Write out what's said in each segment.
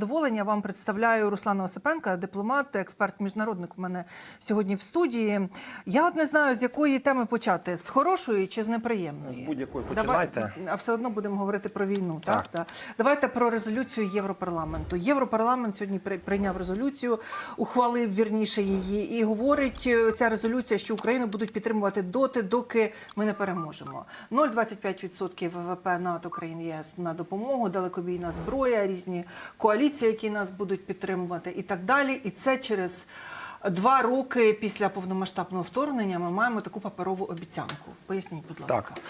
Задоволення вам представляю Руслана Осипенка, дипломат, експерт, міжнародник в мене сьогодні в студії. Я от не знаю, з якої теми почати: з хорошої чи з неприємної? З будь-якої Давай- а все одно будемо говорити про війну. Так, Так. так. Давайте про резолюцію Європарламенту. Європарламент сьогодні при- прийняв резолюцію, ухвалив вірніше її, і говорить е, ця резолюція, що Україну будуть підтримувати доти, доки ми не переможемо. 0,25% ВВП НАТО країн ЄС на допомогу, далекобійна зброя, різні коаліції, які нас будуть підтримувати, і так далі. І це через. Два роки після повномасштабного вторгнення ми маємо таку паперову обіцянку. Поясніть, будь ласка. Так.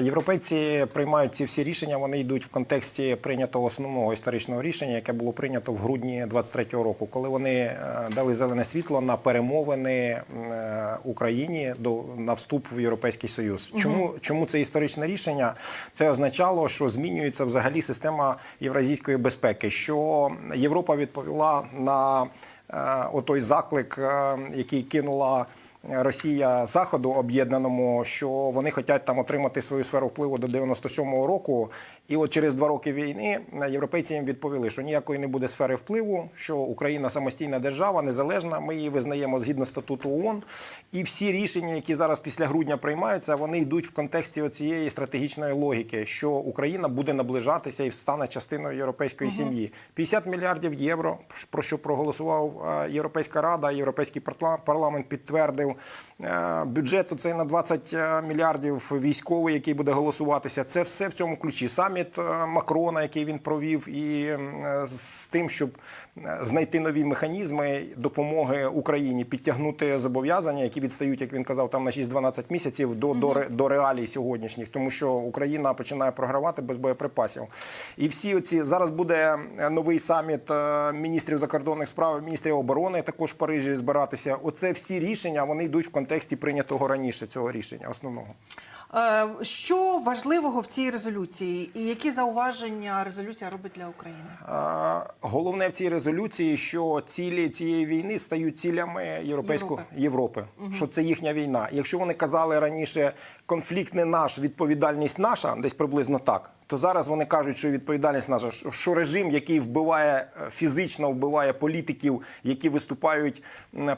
Європейці приймають ці всі рішення. Вони йдуть в контексті прийнятого основного історичного рішення, яке було прийнято в грудні 23-го року, коли вони е, дали зелене світло на перемовини е, Україні до на вступ в Європейський Союз. Чому чому це історичне рішення? Це означало, що змінюється взагалі система євразійської безпеки, що Європа відповіла на е, отой заклик, який кинула. Росія Заходу об'єднаному, що вони хочуть там отримати свою сферу впливу до 97-го року. І от через два роки війни європейці їм відповіли, що ніякої не буде сфери впливу, що Україна самостійна держава, незалежна. Ми її визнаємо згідно статуту ООН. І всі рішення, які зараз після грудня приймаються, вони йдуть в контексті цієї стратегічної логіки, що Україна буде наближатися і стане частиною європейської сім'ї. 50 мільярдів євро, про що проголосував е, Європейська рада, Європейський парла- парламент підтвердив. Е, Бюджет оцей на 20 мільярдів військовий, який буде голосуватися. Це все в цьому ключі. Саміт е, Макрона, який він провів, і е, з тим, щоб е, знайти нові механізми допомоги Україні, підтягнути зобов'язання, які відстають, як він казав, там на 6-12 місяців до, до, ре- до реалій сьогоднішніх, тому що Україна починає програвати без боєприпасів. І всі оці зараз буде е, новий саміт е, міністрів закордонних справ, міністрів оборони також в Парижі збиратися. Оце всі рішення вони йдуть в контексті прийнятого раніше цього рішення основного. Е, Що важливого в цій резолюції, і які зауваження резолюція робить для України? Е, Головне в цій резолюції, що цілі цієї війни стають цілями європейської Європи, що це їхня війна. Якщо вони казали раніше, конфлікт не наш, відповідальність наша, десь приблизно так. То зараз вони кажуть, що відповідальність наша, що режим, який вбиває е, фізично, вбиває політиків, які виступають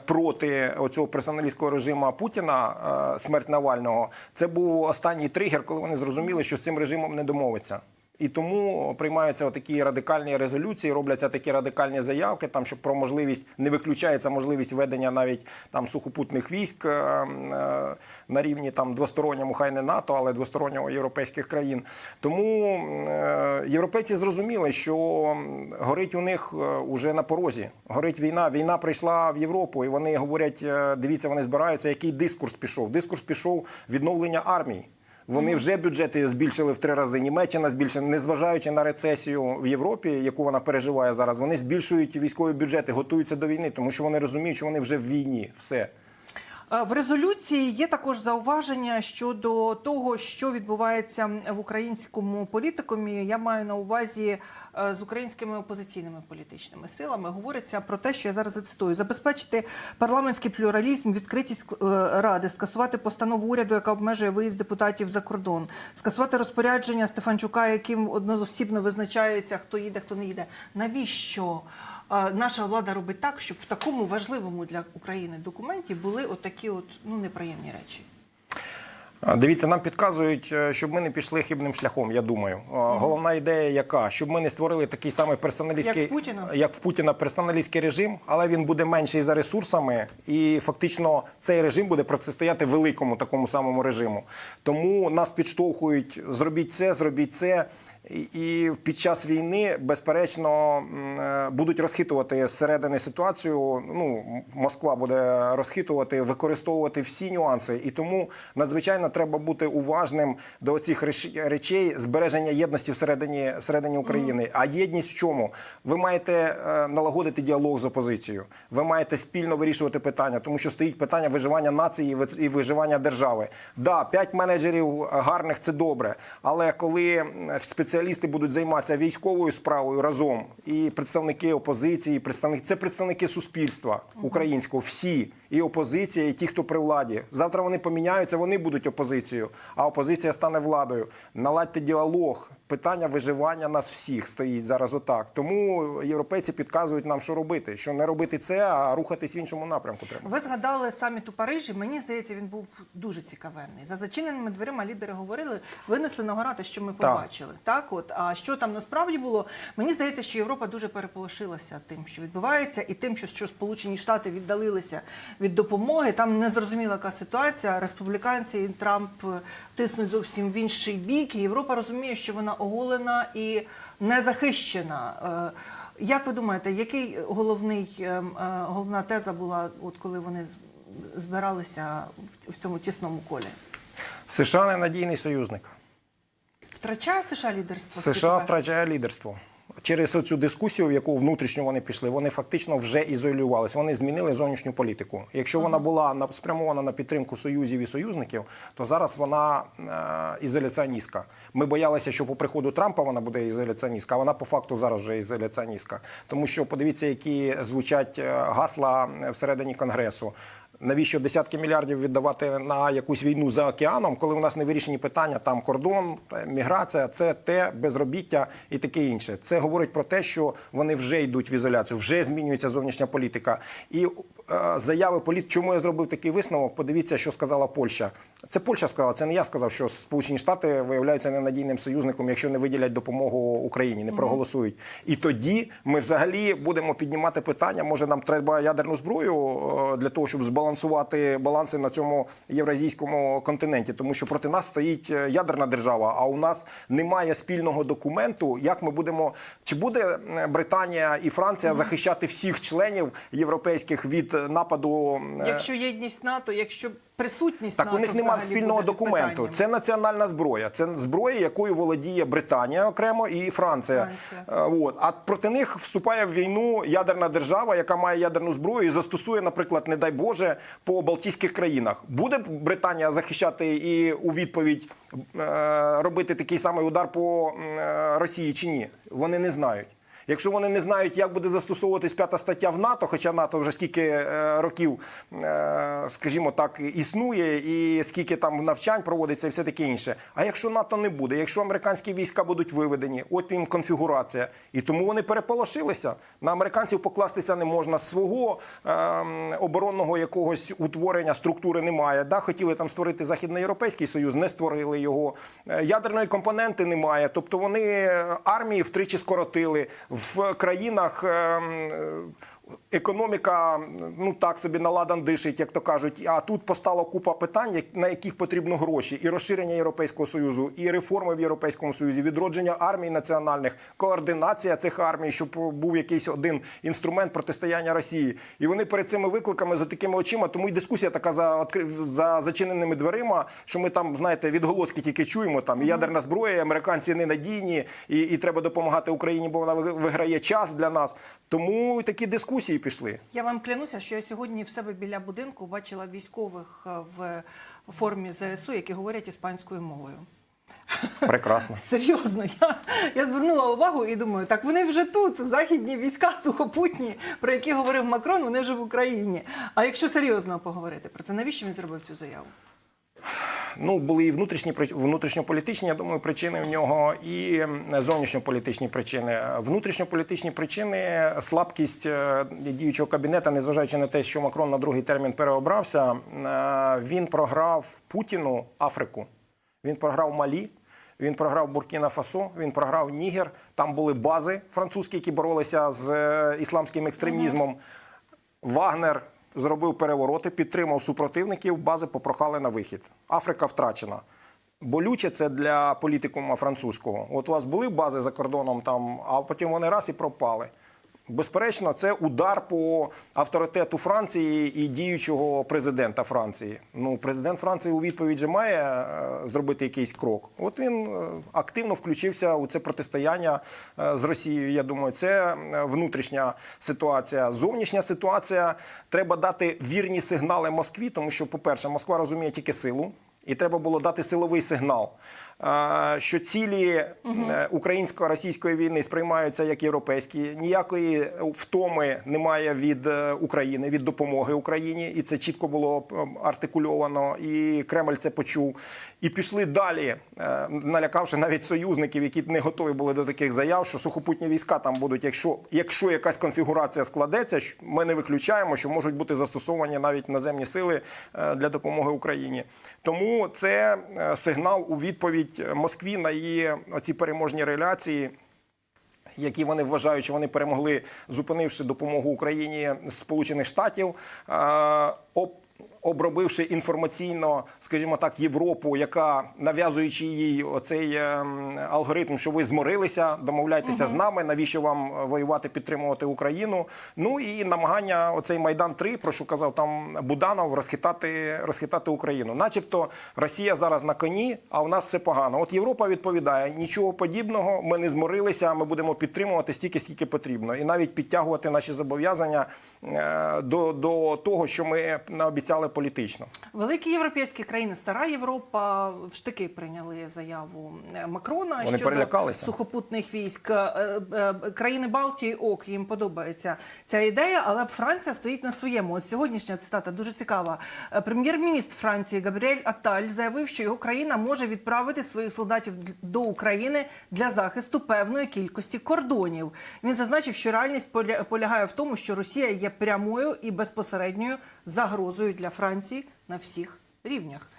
проти оцього персоналістського режиму Путіна, е, смерть Навального, це був останній тригер, коли вони зрозуміли, що з цим режимом не домовиться. І тому приймаються такі радикальні резолюції, робляться такі радикальні заявки, там що про можливість не виключається можливість ведення навіть там сухопутних військ е, е, на рівні там двосторонньому, хай не НАТО, але двостороннього європейських країн. Тому е, європейці зрозуміли, що горить у них уже на порозі. Горить війна. Війна прийшла в Європу, і вони говорять: дивіться, вони збираються. Який дискурс пішов? Дискурс пішов відновлення армії. Вони вже бюджети збільшили в три рази. Німеччина збільшила, незважаючи на рецесію в Європі, яку вона переживає зараз. Вони збільшують військові бюджети, готуються до війни, тому що вони розуміють, що вони вже в війні. Все. Е, В резолюції є також зауваження щодо того, що відбувається в українському політикумі. Я маю на увазі е, з українськими опозиційними політичними силами. Говориться про те, що я зараз зацитую: забезпечити парламентський плюралізм, відкритість е, ради, скасувати постанову уряду, яка обмежує виїзд депутатів за кордон, скасувати розпорядження Стефанчука, яким одноосібно визначається, хто їде, хто не їде. Навіщо? Наша влада робить так, щоб в такому важливому для України документі були от такі от ну неприємні речі. Дивіться, нам підказують, е, щоб ми не пішли хибним шляхом. Я думаю, головна ідея, яка щоб ми не створили такий самий персоналістський, Як Путіна? як в Путіна персоналістський режим, але він буде менший за ресурсами, і фактично цей режим буде протистояти великому такому самому режиму. Тому нас підштовхують: зробіть це, зробіть це. І- під час війни, безперечно, е, будуть розхитувати зсередини ситуацію. Ну, Москва буде розхитувати, використовувати всі нюанси. І тому надзвичайно треба бути уважним до цих речей збереження єдності всередині, всередині України. А єдність в чому? Ви маєте е, налагодити діалог з опозицією. Ви маєте спільно вирішувати питання, тому що стоїть питання виживання нації і виживання держави. Да, п'ять менеджерів гарних це добре, але коли м, спеціалісти будуть займатися військовою справою разом, і представники опозиції, представники це представники суспільства українського, всі. І опозиція, і ті, хто при владі. Завтра вони поміняються, вони будуть опозицією, а опозиція стане владою. Наладьте діалог. Питання виживання нас всіх стоїть зараз отак. Тому європейці підказують нам, що робити. Що не робити це, а рухатись в іншому напрямку треба. Ви згадали саміт у Парижі. Мені здається, він був дуже цікавенний. За зачиненими дверима лідери говорили, винесли на гора те, що ми Так. побачили. Так, от а що там насправді було? Мені здається, що Європа дуже переполошилася тим, що відбувається, і тим, що, що Сполучені Штати віддалилися від допомоги. Там незрозуміла яка ситуація. Республіканці і Трамп е, тиснуть зовсім в інший бік. І Європа розуміє, що вона оголена і не захищена. Е, Як ви думаєте, який головний ем, е, головна теза була, от коли вони збиралися в- в цьому тісному колі? США ненадійний союзник. Втрачає США лідерство? США втрачає лідерство. Через цю дискусію, в яку внутрішньо вони пішли, вони фактично вже ізолювалися. Вони змінили зовнішню політику. Якщо вона була на- спрямована на підтримку союзів і союзників, то зараз вона е, ізоляціоністка. Ми боялися, що по приходу Трампа вона буде ізоляціоністка, а вона по факту зараз вже ізоляціоністка. Тому що подивіться, які звучать е, гасла всередині конгресу. Навіщо десятки мільярдів віддавати на якусь війну за океаном, коли у нас не вирішені питання, там кордон, е, міграція, це те безробіття і таке інше. Це говорить про те, що вони вже йдуть в ізоляцію, вже змінюється зовнішня політика. І заяви політ, чому я зробив такий висновок? Подивіться, що сказала Польща. Це Польща сказала, це не я сказав, що Сполучені Штати виявляються ненадійним союзником, якщо не виділять допомогу Україні, не проголосують. І тоді ми взагалі будемо піднімати питання. Може, нам треба ядерну зброю е, для того, щоб збалансувати баланси на цьому євразійському континенті, тому що проти нас стоїть е, ядерна держава. А у нас немає спільного документу, як ми будемо чи буде е, Британія і Франція захищати всіх членів європейських від нападу. е, Якщо єдність НАТО, якщо присутність так НАТО у них немає спільного документу. питанням. Це національна зброя. Це зброя, якою володіє Британія окремо і Франція. Франція. Е, От. А проти них вступає в війну ядерна держава, яка має ядерну зброю і застосує, наприклад, не дай Боже, по Балтійських країнах. Буде Британія захищати і у відповідь е, робити такий самий удар по Росії чи ні? Вони не знають. Якщо вони не знають, як буде застосовуватись п'ята стаття в НАТО, хоча НАТО вже скільки е, років, е, скажімо так, існує, і скільки там навчань проводиться, і все таке інше. А якщо НАТО не буде, якщо американські війська будуть виведені, от їм конфігурація, і тому вони переполошилися. На американців покластися не можна. Свого е, оборонного якогось утворення структури немає. Да, хотіли там створити західноєвропейський союз, не створили його. Е, Ядерної компоненти немає. Тобто вони армії втричі скоротили в країнах. Економіка ну так собі наладан дишить, як то кажуть. А тут постала купа питань, на яких потрібно гроші, і розширення Європейського союзу, і реформи в Європейському Союзі, відродження армій національних, координація цих армій, щоб був якийсь один інструмент протистояння Росії. І вони перед цими викликами за такими очима. Тому і дискусія така за за зачиненими дверима, що ми там знаєте відголоски тільки чуємо. Там і ядерна зброя, і американці ненадійні, і, і треба допомагати Україні, бо вона виграє час для нас. Тому такі дискусії пішли. Я вам клянуся, що я сьогодні в себе біля будинку бачила військових е, в формі ЗСУ, які говорять іспанською мовою. Прекрасно. Серйозно, я, я звернула увагу і думаю, так вони вже тут, західні війська сухопутні, про які говорив Макрон, вони вже в Україні. А якщо серйозно поговорити про це, навіщо він зробив цю заяву? Ну, були і внутрішні внутрішньополітичні, я думаю, причини в нього, і зовнішньополітичні причини. Внутрішньополітичні причини слабкість е, діючого кабінету, незважаючи на те, що Макрон на другий термін переобрався, е, він програв Путіну Африку. Він програв Малі. Він програв Буркіна Фасо, він програв Нігер. Там були бази французькі, які боролися з е, ісламським екстремізмом. Вагнер зробив перевороти, підтримав супротивників, бази попрохали на вихід. Африка втрачена. Болюче це для політикума французького. От у вас були бази за кордоном, там, а потім вони раз і пропали. Безперечно, це удар по авторитету Франції і діючого президента Франції. Ну, президент Франції у відповідь же має е, зробити якийсь крок. От він е, активно включився у це протистояння е, з Росією. Я думаю, це внутрішня ситуація. Зовнішня ситуація треба дати вірні сигнали Москві, тому що, по-перше, Москва розуміє тільки силу. І треба було дати силовий сигнал. Що цілі е, українсько-російської війни сприймаються як європейські. Ніякої втоми немає від е, України, від допомоги Україні, і це чітко було артикульовано. І Кремль це почув. І пішли далі, е, налякавши навіть союзників, які не готові були до таких заяв, що сухопутні війська там будуть, якщо, якщо якась конфігурація складеться, ми не виключаємо, що можуть бути застосовані навіть наземні сили для допомоги Україні. Тому це сигнал у відповідь Москві на її оці переможні реляції які вони вважають, що вони перемогли, зупинивши допомогу Україні Сполучених Штатів, обробивши інформаційно, скажімо так, Європу, яка нав'язуючи їй оцей ем, алгоритм, що ви зморилися, домовляйтеся з нами, навіщо вам воювати, підтримувати Україну. Ну і намагання оцей майдан 3 про що казав там Буданов, розхитати, розхитати Україну. Начебто Росія зараз на коні, а в нас все погано. От Європа відповідає: нічого подібного, ми не зморилися, ми будемо підтримувати стільки, скільки потрібно, і навіть підтягувати наші зобов'язання е, до, до того, що ми наобіцяли політично. Великі європейські країни, стара Європа в штики прийняли заяву е, Макрона Вони щодо перелякалися. сухопутних військ. Е, е, Країни Балтії ок їм подобається ця ідея, але Франція стоїть на своєму. От сьогоднішня цитата дуже цікава. Прем'єр-міністр Франції Габріель Аталь заявив, що його країна може відправити своїх солдатів до України для захисту певної кількості кордонів. Він зазначив, що реальність поля- полягає в тому, що Росія є прямою і безпосередньою загрозою для Франції на всіх рівнях.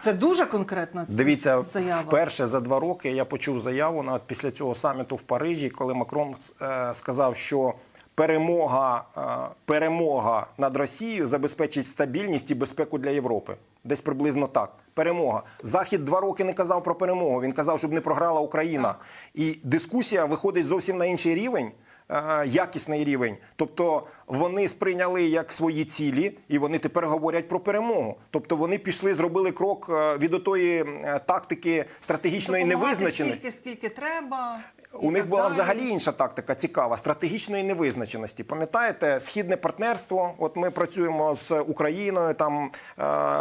Це дуже конкретна Дивіться, заява. вперше за два роки я почув заяву на після цього саміту в Парижі, коли Макрон е, сказав, що перемога, е, перемога над Росією забезпечить стабільність і безпеку для Європи. Десь приблизно так. Перемога. Захід два роки не казав про перемогу. Він казав, щоб не програла Україна. І дискусія виходить зовсім на інший рівень. Е, Якісний рівень, тобто вони сприйняли як свої цілі, і вони тепер говорять про перемогу. Тобто вони пішли, зробили крок е, від отої е, тактики стратегічної невизначеної. Скільки скільки треба. У них була взагалі інша тактика, цікава стратегічної невизначеності. Пам'ятаєте, східне партнерство? От ми працюємо з Україною, там е,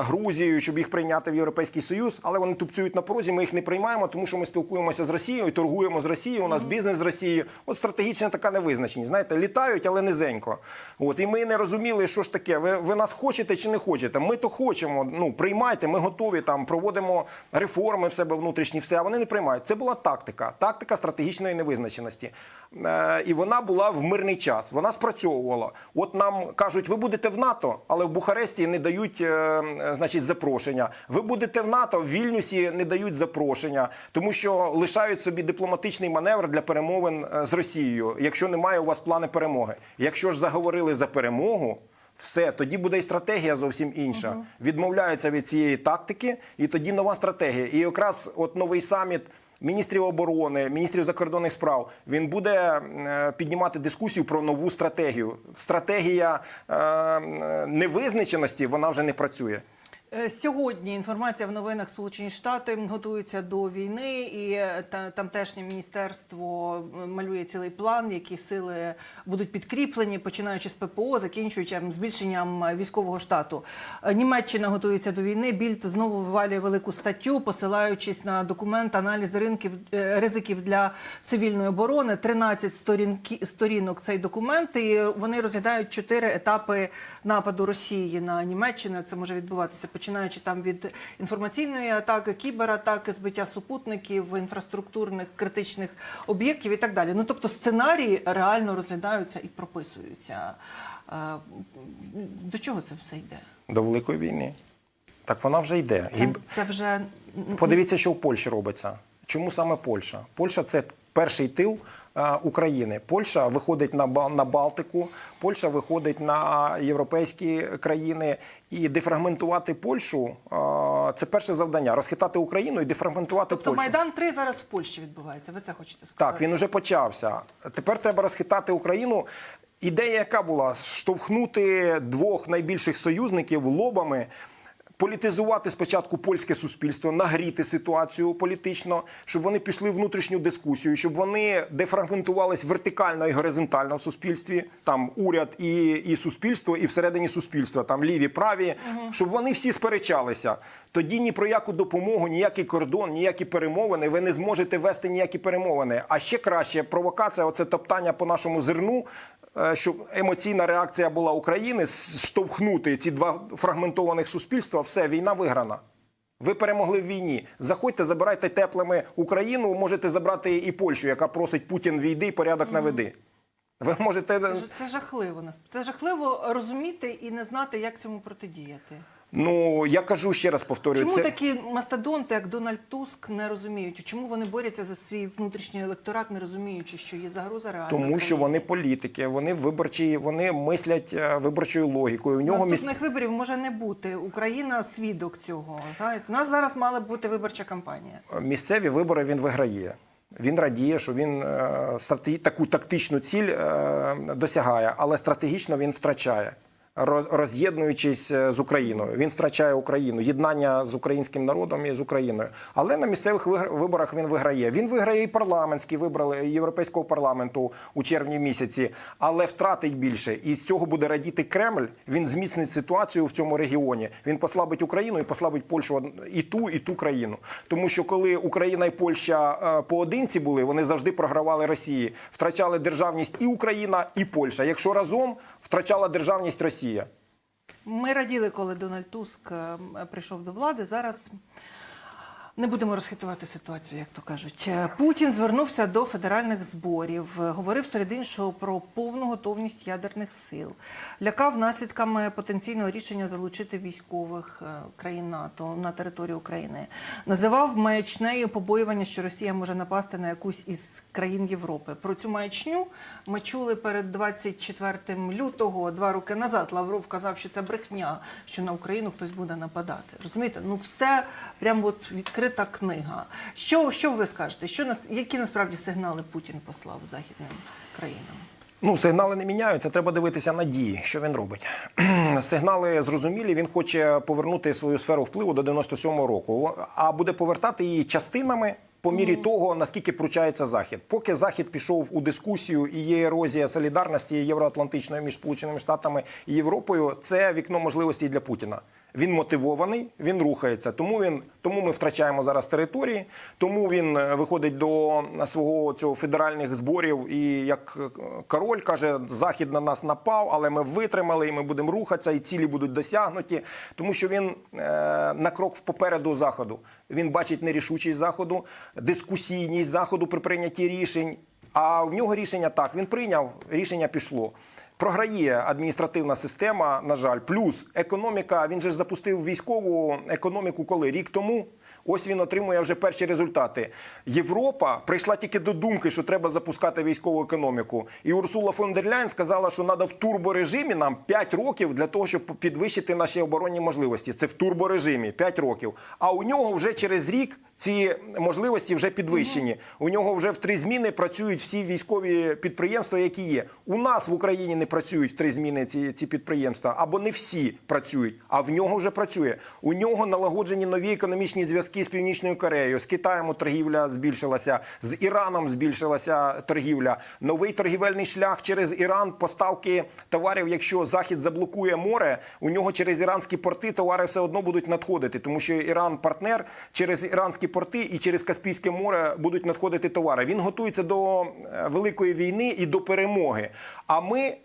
Грузією, щоб їх прийняти в Європейський Союз, але вони тупцюють на порозі. Ми їх не приймаємо, тому що ми спілкуємося з Росією, торгуємо з Росією. У нас бізнес з Росією. От стратегічна така невизначеність. Знаєте, літають, але низенько. От і ми не розуміли, що ж таке. Ви, ви нас хочете чи не хочете? Ми то хочемо. Ну приймайте, ми готові там, проводимо реформи в себе внутрішні, все. А вони не приймають. Це була тактика, тактика стратегічної невизначеності. Е, і вона була в мирний час. Вона спрацьовувала. От нам кажуть, ви будете в НАТО, але в Бухаресті не дають е, значить, запрошення. Ви будете в НАТО, в Вільнюсі не дають запрошення, тому що лишають собі дипломатичний маневр для перемовин е, з Росією, якщо немає у вас плани перемоги. Якщо ж заговорили за перемогу. Все, тоді буде і стратегія зовсім інша. Відмовляються від цієї тактики, і тоді нова стратегія. І якраз от новий саміт міністрів оборони, міністрів закордонних справ він буде е, піднімати дискусію про нову стратегію. Стратегія е, е, невизначеності вона вже не працює. Е, Сьогодні інформація в новинах Сполучені Штати готуються до війни, і е, та тамтешнє міністерство е, малює цілий план, які сили будуть підкріплені, починаючи з ППО, закінчуючи збільшенням військового штату. Німеччина готується до війни. Більд знову вивалює велику статтю, посилаючись на документ аналіз ринків ризиків для цивільної оборони. 13 сторінки сторінок цей документ. І вони розглядають чотири етапи нападу Росії на Німеччину. Як це може відбуватися, починаючи там від інформаційної атаки, кібератаки, збиття супутників, інфраструктурних критичних об'єктів і так далі. Ну тобто сценарії реально розглядаються і прописуються. Е, До чого це все йде? До великої війни. Так вона вже йде. Це, це вже Подивіться, що в Польщі робиться. Чому саме Польща? Польща це перший тил України. Польща виходить на на Балтику, Польща виходить на європейські країни. І дефрагментувати Польщу е, це перше завдання. Розхитати Україну і дефрагментувати тобто Польщу. майдан 3 зараз в Польщі відбувається. Ви це хочете сказати? Так, він уже почався. Тепер треба розхитати Україну. Ідея, яка була штовхнути двох найбільших союзників лобами. Політизувати спочатку польське суспільство, нагріти ситуацію політично, щоб вони пішли в внутрішню дискусію, щоб вони дефрагментувались вертикально і горизонтально в суспільстві, там уряд і, і суспільство, і всередині суспільства, там ліві, праві, щоб вони всі сперечалися. Тоді ні про яку допомогу, ніякий кордон, ніякі перемовини, ви не зможете вести ніякі перемовини. А ще краще провокація, оце топтання по нашому зерну. Е, Щоб емоційна реакція була України штовхнути ці два фрагментованих суспільства, все війна виграна. Ви перемогли в війні. Заходьте, забирайте теплими Україну. Можете забрати і Польщу, яка просить Путін війди і порядок наведи. Ви можете Це, це жахливо. нас- Це жахливо розуміти і не знати, як цьому протидіяти. Ну я кажу ще раз повторюю. Чому це... такі мастодонти, як Дональд Туск, не розуміють? Чому вони борються за свій внутрішній електорат, не розуміючи, що є загроза реальна? Тому що вони політики, вони виборчі, вони мислять е, виборчою логікою. У нього наступних виборів може не бути. Україна свідок цього. У нас зараз мала бути виборча кампанія. місцеві вибори він виграє. Він радіє, що він е, стратегі... таку тактичну ціль е, досягає, але стратегічно він втрачає. Роз- Роз'єднуючись е, з Україною, він втрачає Україну, єднання з українським народом і з Україною. Але на місцевих виборах він виграє. Він виграє і парламентські вибори Європейського парламенту у червні місяці, але втратить більше. І з цього буде радіти Кремль. Він зміцнить ситуацію в цьому регіоні. Він послабить Україну і послабить Польщу і ту, і ту країну. Тому що коли Україна і Польща е, поодинці були, вони завжди програвали Росії, втрачали державність і Україна, і Польща. Якщо разом втрачала державність Росія. Ми раділи, коли Дональд Туск е, прийшов до влади. Зараз не будемо розхитувати ситуацію, як то кажуть. Е, Путін звернувся до федеральних зборів, е, говорив серед іншого про повну готовність ядерних сил, лякав наслідками потенційного рішення залучити військових е, країн НАТО на територію України, називав маячнею побоювання, що Росія може напасти на якусь із країн Європи. Про цю маячню ми чули перед 24 лютого, два роки назад. Лавров казав, що це брехня, що на Україну хтось буде нападати. Розумієте? Ну все прям от відкрита книга. Що, що ви скажете? Що нас які насправді сигнали Путін послав західним країнам? Ну, сигнали не міняються. Треба дивитися на дії, що він робить. Сигнали зрозумілі. Він хоче повернути свою сферу впливу до 97-го року, а буде повертати її частинами. По мірі того, наскільки пручається захід, поки захід пішов у дискусію і є ерозія солідарності євроатлантичної між Сполученими Штатами і Європою, це вікно можливостей для Путіна. Він мотивований, він рухається. Тому він тому ми втрачаємо зараз території. Тому він е, виходить до свого цього федеральних зборів. І як е, король каже, захід на нас напав, але ми витримали, і ми будемо рухатися, і цілі будуть досягнуті. Тому що він е, на крок попереду заходу. Він бачить нерішучість заходу, дискусійність заходу при прийнятті рішень. А в нього рішення так. Він прийняв, рішення пішло. Програє адміністративна система, на жаль, плюс економіка. Він же запустив військову економіку коли рік тому. Ось він отримує вже перші результати. Європа прийшла тільки до думки, що треба запускати військову економіку. І Урсула фон дер Ляйн сказала, що треба в турборежимі нам 5 років для того, щоб підвищити наші оборонні можливості. Це в турборежимі 5 років. А у нього вже через рік ці можливості вже підвищені. У нього вже в три зміни працюють всі військові підприємства, які є. У нас в Україні не працюють в три зміни ці, ці підприємства, або не всі працюють, а в нього вже працює. У нього налагоджені нові економічні зв'язки з Північною Кореєю. З Китаєм торгівля збільшилася, з Іраном збільшилася торгівля. Новий торгівельний шлях через Іран, поставки товарів. Якщо Захід заблокує море, у нього через іранські порти товари все одно будуть надходити, тому що Іран партнер через іранські порти і через Каспійське море будуть надходити товари. Він готується до е, великої війни і до перемоги. А ми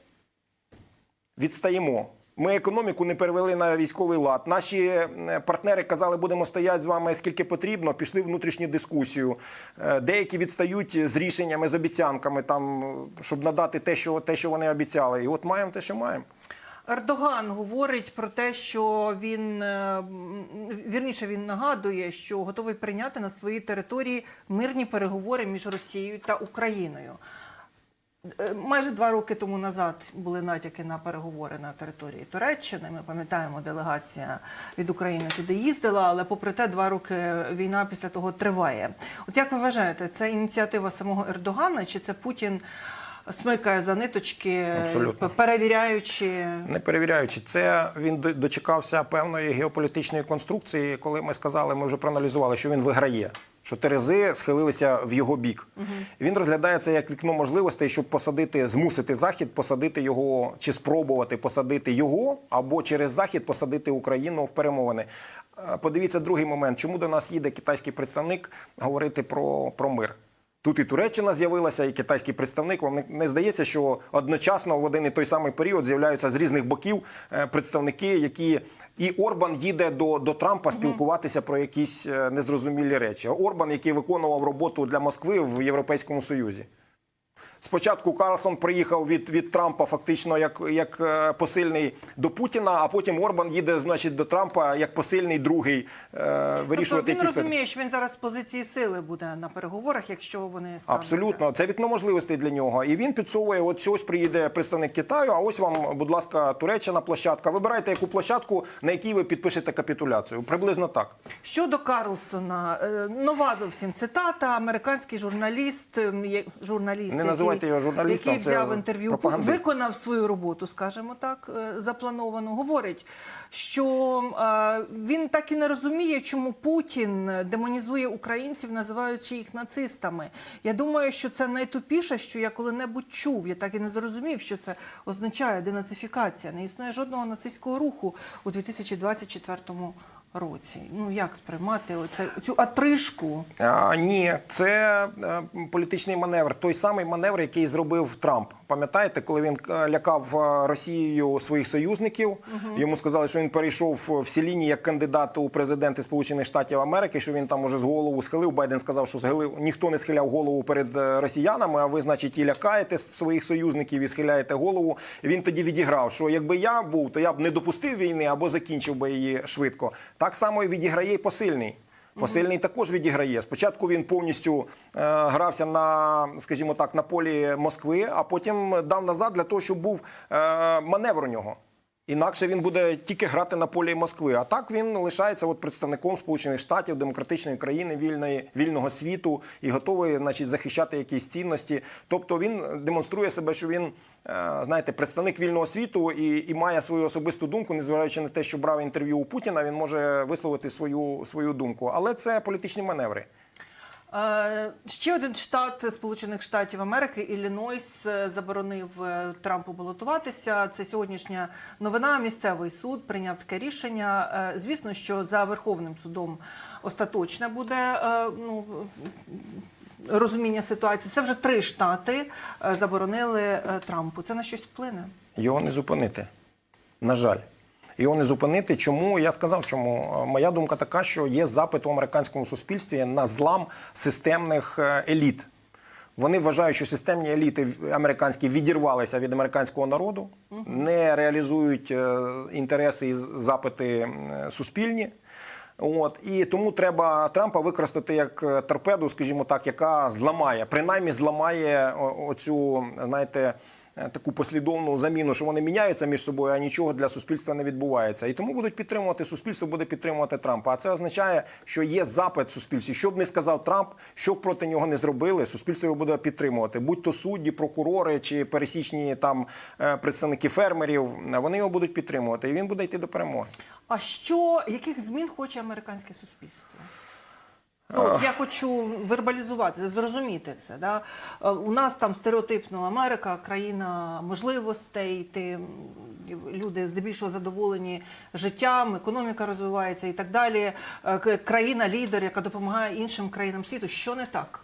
відстаємо. Ми економіку не перевели на військовий лад. Наші е, партнери казали, будемо стояти з вами скільки потрібно. Пішли внутрішню дискусію. Е, Деякі відстають з рішеннями, з обіцянками, там щоб надати те, що те, що вони обіцяли. І от маємо те, що маємо. Ердоган говорить про те, що він е, вірніше він нагадує, що готовий прийняти на своїй території мирні переговори між Росією та Україною. Е, Майже два роки тому назад були натяки на переговори на території Туреччини. Ми пам'ятаємо, делегація від України туди їздила, але попри те, два роки війна після того триває. От як ви вважаєте, це ініціатива самого Ердогана, чи це Путін смикає за ниточки, Абсолютно. перевіряючи. Не перевіряючи, це він дочекався певної геополітичної конструкції, коли ми сказали, ми вже проаналізували, що він виграє. Що терези схилилися в його бік. Угу. Він розглядає це як вікно можливостей, щоб посадити, змусити захід, посадити його чи спробувати посадити його, або через захід посадити Україну в перемовини. Е, Подивіться другий момент, чому до нас їде китайський представник говорити про, про мир. Тут і Туреччина з'явилася, і китайський представник. Вам не, здається, що одночасно в один і той самий період з'являються з різних боків е, представники, які і Орбан їде до, до Трампа спілкуватися про якісь е, незрозумілі речі. Орбан, який виконував роботу для Москви в Європейському Союзі. Спочатку Карлсон приїхав від, від Трампа фактично як, як е, посильний до Путіна, а потім Орбан їде, значить, до Трампа як посильний другий е, вирішувати Тобто він розуміє, що він зараз з позиції сили буде на переговорах, якщо вони справдяться. Абсолютно, це вікно можливостей для нього. І він підсовує: от ось приїде представник Китаю. А ось вам, будь ласка, Туреччина площадка. Вибирайте яку площадку, на якій ви підпишете капітуляцію. Приблизно так. Щодо Карлсона, е, нова зовсім цитата. Американський журналіст, журналіст, Не називайте його журналістом, який взяв інтерв'ю, виконав свою роботу, скажімо так, е, заплановано. Говорить, що е, він так і не розуміє, чому Путін демонізує українців, називаючи їх нацистами. Я думаю, що це найтупіше, що я коли-небудь чув. Я так і не зрозумів, що це означає денацифікація. Не існує жодного нацистського руху у 2024 році. Ну як сприймати оце, цю атришку? А, ні, це е, політичний маневр. Той самий маневр, який зробив Трамп. Пам'ятаєте, коли він е, лякав е, Росією своїх союзників? Йому сказали, що він перейшов всі лінії як кандидат у президенти Сполучених Штатів Америки, що він там уже з голову схилив. Байден сказав, що схилив ніхто не схиляв голову перед росіянами. А ви, значить, і лякаєте своїх союзників і схиляєте голову. Він тоді відіграв, що якби я був, то я б не допустив війни або закінчив би її швидко. Так само і відіграє і посильний. Посильний також відіграє. Спочатку він повністю е, грався на, скажімо так, на полі Москви, а потім дав назад для того, щоб був е, маневр у нього. Інакше він буде тільки грати на полі Москви. А так він лишається от представником Сполучених Штатів, демократичної країни, вільної, вільного світу і готовий, значить, захищати якісь цінності. Тобто він демонструє себе, що він, е, знаєте, представник вільного світу і, і має свою особисту думку, незважаючи на те, що брав інтерв'ю у Путіна, він може висловити свою, свою думку. Але це політичні маневри. Е, Ще один штат Сполучених Штатів Америки, Іллінойс, е, заборонив е, Трампу балотуватися. Це сьогоднішня новина. Місцевий суд прийняв таке рішення. Звісно, що за Верховним судом остаточне буде ну, розуміння ситуації. Це вже три штати заборонили Трампу. Це на щось вплине. Його не зупинити. На жаль. Його не зупинити. Чому я сказав, чому Е, моя думка така, що є запит у американському суспільстві на злам системних е, еліт. Вони вважають, що системні еліти американські відірвалися від американського народу, не реалізують е, інтереси і запити суспільні. От і тому треба Трампа використати як торпеду, скажімо так, яка зламає, принаймні зламає оцю, знаєте, таку послідовну заміну, що вони міняються між собою, а нічого для суспільства не відбувається. І тому будуть підтримувати суспільство, буде підтримувати Трампа. А це означає, що є запит суспільстві. Що б не сказав Трамп, що б проти нього не зробили, суспільство його буде підтримувати. Будь то судді, прокурори чи пересічні там е, представники фермерів, е, вони його будуть підтримувати, і він буде йти до перемоги. А що яких змін хоче американське суспільство? Ну, я хочу вербалізувати, зрозуміти це. Да? Е, У нас там стереотипно Америка, країна можливостей, ти, люди здебільшого задоволені життям, економіка розвивається і так далі. Е, Країна лідер, яка допомагає іншим країнам світу. Що не так?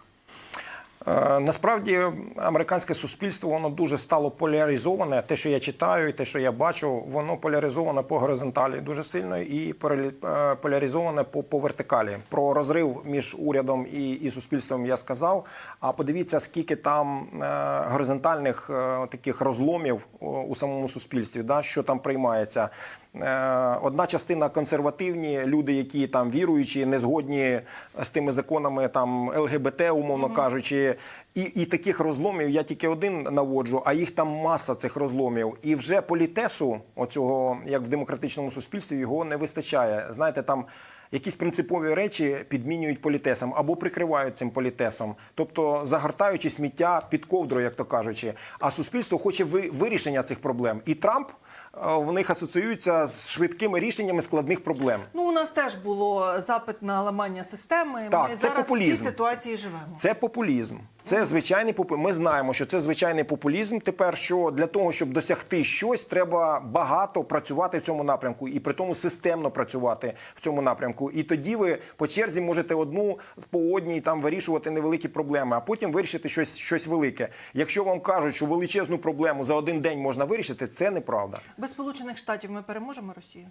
Е, Насправді американське суспільство воно дуже стало поляризоване. Те, що я читаю, і те, що я бачу, воно поляризоване по горизонталі дуже сильно і е, поляризоване по, по вертикалі. Про розрив між урядом і, і суспільством я сказав. А подивіться, скільки там е, горизонтальних таких розломів у самому суспільстві, да, що там приймається. Е, Одна частина консервативні люди, які там віруючі, не згодні з тими законами там ЛГБТ, умовно кажучи, і, і таких розломів я тільки один наводжу, а їх там маса цих розломів. І вже політесу, оцього, як в демократичному суспільстві, його не вистачає. Знаєте, там якісь принципові речі підмінюють політесом або прикривають цим політесом, тобто загортаючи сміття під ковдру, як то кажучи. А суспільство хоче вирішення цих проблем. І Трамп в них асоціюються з швидкими рішеннями складних проблем. Ну, у нас теж було запит на ламання системи. Так, Ми це зараз популізм. в цій ситуації живемо. Це популізм. Це звичайний популізм. Ми знаємо, що це звичайний популізм. Тепер що для того, щоб досягти щось, треба багато працювати в цьому напрямку, і при тому системно працювати в цьому напрямку. І тоді ви по черзі можете одну по одній там вирішувати невеликі проблеми, а потім вирішити щось, щось велике. Якщо вам кажуть, що величезну проблему за один день можна вирішити, це неправда. Без Сполучених Штатів ми переможемо Росію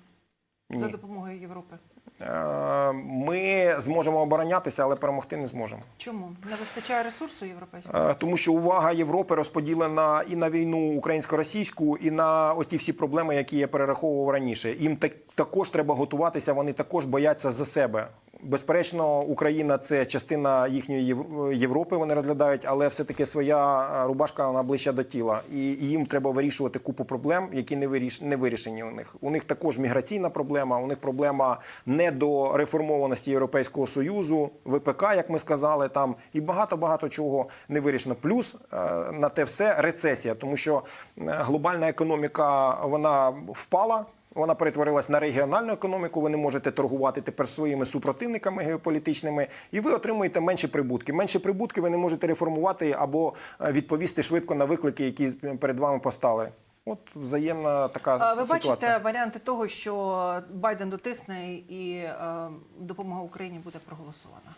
за допомогою Європи. Е, Ми зможемо оборонятися, але перемогти не зможемо. Чому не вистачає ресурсу європейського? Е, Тому що увага Європи розподілена і на війну українсько-російську, і на оті всі проблеми, які я перераховував раніше. Їм так, також треба готуватися. Вони також бояться за себе. Безперечно, Україна це частина їхньої Єв- Європи. Вони розглядають, але все таки своя е, рубашка вона ближче до тіла, і їм треба вирішувати купу проблем, які не вирішені. У них у них також міграційна проблема. У них проблема недореформованості Європейського союзу, ВПК, як ми сказали, там і багато багато чого не вирішено. Плюс е, на те все рецесія, тому що е, глобальна економіка вона впала. Вона перетворилась на регіональну економіку. Ви не можете торгувати тепер своїми супротивниками геополітичними, і ви отримуєте менші прибутки. Менші прибутки ви не можете реформувати або е, відповісти швидко на виклики, які перед вами постали. От взаємна така ви ситуація. бачите варіанти того, що Байден дотисне і е, допомога Україні буде проголосована?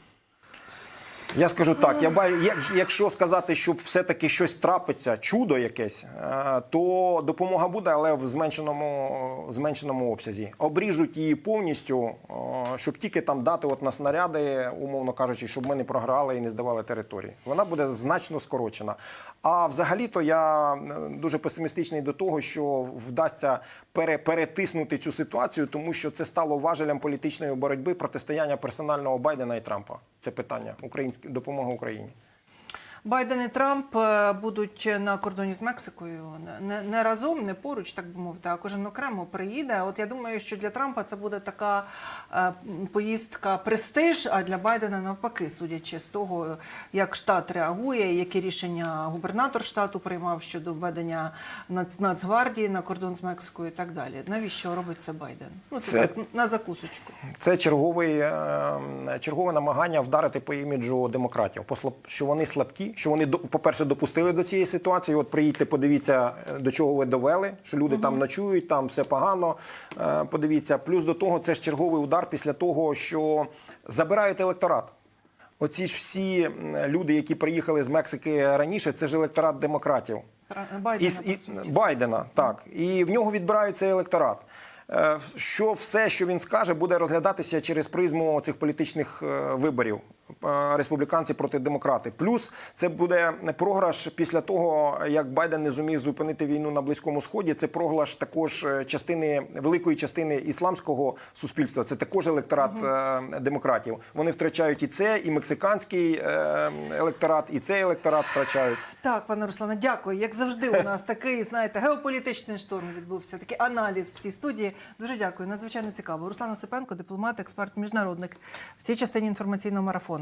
Я скажу так: я баю, як- якщо сказати, що все-таки щось трапиться, чудо якесь, е, то допомога буде, але в зменшеному, зменшеному обсязі. Обріжуть її повністю, е, щоб тільки там дати от на снаряди, умовно кажучи, щоб ми не програли і не здавали території. Вона буде значно скорочена. А взагалі-то я е, дуже песимістичний до того, що вдасться пере, перетиснути цю ситуацію, тому що це стало важелем політичної боротьби протистояння персонального Байдена і Трампа. Це питання допомоги Україні. Байден і Трамп е, будуть на кордоні з Мексикою не, не, не разом, не поруч, так би мовити, а кожен окремо приїде. От я думаю, що для Трампа це буде така е, поїздка престиж, а для Байдена навпаки, судячи з того, як штат реагує, які рішення губернатор штату приймав щодо введення Нац- Нацгвардії на кордон з Мексикою і так далі. Навіщо робить це Байден? Ну це, Це- так на закусочку. Це черговий, е, чергове намагання вдарити по іміджу демократів, що вони слабкі, що вони по-перше допустили до цієї ситуації. От приїдьте, подивіться, е, до чого ви довели, що люди там ночують, там все погано. Е, Подивіться. Плюс до того, це ж черговий удар після того, що забирають електорат. Оці ж всі люди, які приїхали з Мексики раніше, це ж електорат демократів. Байдена, І, і. Байдена, так. І в нього відбирають цей електорат. Е, Що все, що він скаже, буде розглядатися через призму цих політичних е, виборів. Е, Республіканці проти демократи. Плюс це буде програш після того, як Байден не зумів зупинити війну на близькому сході. Це програш також е, частини великої частини ісламського суспільства. Це також електорат е, демократів. Вони втрачають і це, і мексиканський електорат, і цей електорат втрачають. Так, пане Руслане, дякую. Як завжди, у нас такий, знаєте, геополітичний шторм відбувся, такий аналіз в цій студії. Дуже дякую. Надзвичайно цікаво. Руслан Осипенко, дипломат, експерт, міжнародник в цій частині інформаційного марафону.